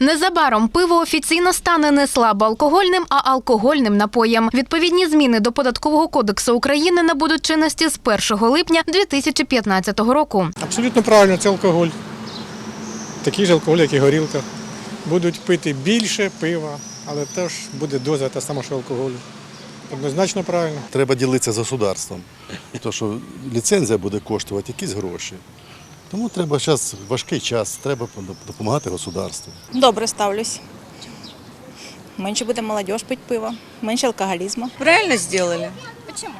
Незабаром пиво офіційно стане не слабоалкогольним, а алкогольним напоєм. Відповідні зміни до податкового кодексу України набудуть чинності з 1 липня 2015 року. Абсолютно правильно, це алкоголь. Такий же алкоголь, як і горілка. Будуть пити більше пива, але теж буде доза та сама, що алкоголю. Однозначно правильно. Треба ділитися з государством. Тому що ліцензія буде коштувати якісь гроші. Тому треба зараз важкий час, треба допомагати государству. Добре ставлюсь. Менше буде молодь пити пиво, менше алкоголізму. Правильно зробили. Почему?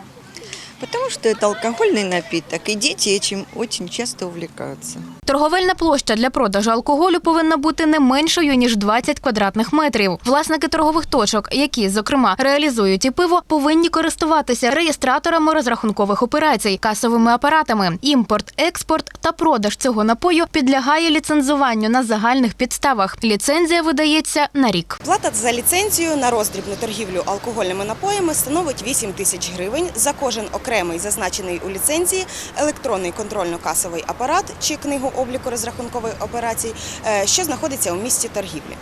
Потому что это алкогольный напиток, и дети этим очень часто увлекаются. Торговельна площа для продажу алкоголю повинна бути не меншою ніж 20 квадратних метрів. Власники торгових точок, які зокрема реалізують і пиво, повинні користуватися реєстраторами розрахункових операцій, касовими апаратами. Імпорт, експорт та продаж цього напою підлягає ліцензуванню на загальних підставах. Ліцензія видається на рік. Плата за ліцензію на роздрібну торгівлю алкогольними напоями становить 8 тисяч гривень за кожен окремий зазначений у ліцензії електронний контрольно-касовий апарат чи книгу обліку розрахункових операцій, е, що знаходиться у місті торгівлі.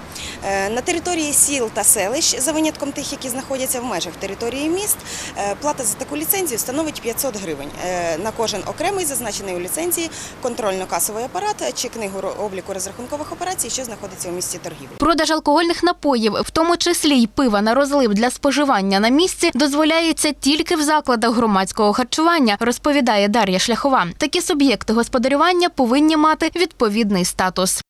Е, На території сіл та селищ, за винятком тих, які знаходяться в межах території міст, е, плата за таку ліцензію становить 500 гривень на кожен окремий зазначений у ліцензії контрольно-касовий апарат чи книгу обліку розрахункових операцій, що знаходиться у місті торгівлі. Продаж алкогольних напоїв, в тому числі й пива на розлив для споживання на місці, дозволяється тільки в закладах громадського харчування, розповідає Дар'я Шляхова. Такі суб'єкти господарювання повинні мати відповідний статус.